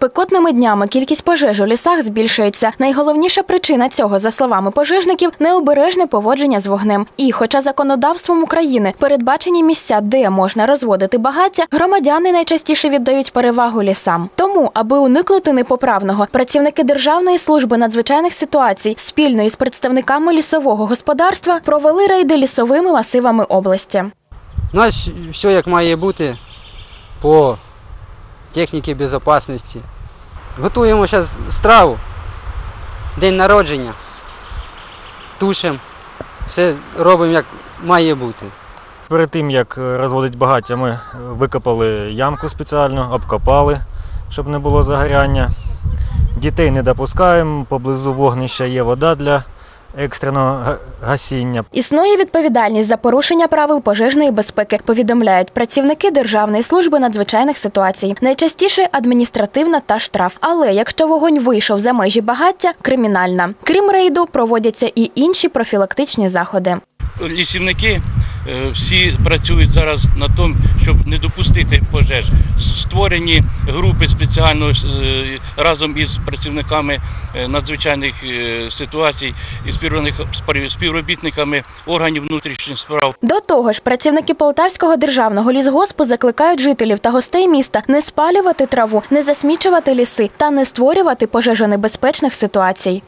Спекотними днями кількість пожеж у лісах збільшується. Найголовніша причина цього, за словами пожежників, необережне поводження з вогнем. І, хоча законодавством України передбачені місця, де можна розводити багаття, громадяни найчастіше віддають перевагу лісам. Тому, аби уникнути непоправного, працівники Державної служби надзвичайних ситуацій спільно із представниками лісового господарства провели рейди лісовими масивами області. У нас все як має бути по техніці безпечності. Готуємо зараз страву, день народження, тушимо, все робимо як має бути. Перед тим, як розводити багаття, ми викопали ямку спеціально, обкопали, щоб не було загоряння. Дітей не допускаємо, поблизу вогнища є вода для екстреного гасіння. Існує відповідальність за порушення правил пожежної безпеки, повідомляють працівники Державної служби надзвичайних ситуацій. Найчастіше адміністративна та штраф. Але якщо вогонь вийшов за межі багаття, кримінальна. Крім рейду, проводяться і інші профілактичні заходи. лісівники всі працюють зараз над тому, щоб не допустити пожеж. Створені групи спеціально е, разом із працівниками е, надзвичайних е, ситуацій і співробітник- співробітниками органів внутрішніх справ. До того ж, працівники Полтавського державного лісгоспу закликають жителів та гостей міста не спалювати траву, не засмічувати ліси та не створювати пожежонебезпечних ситуацій.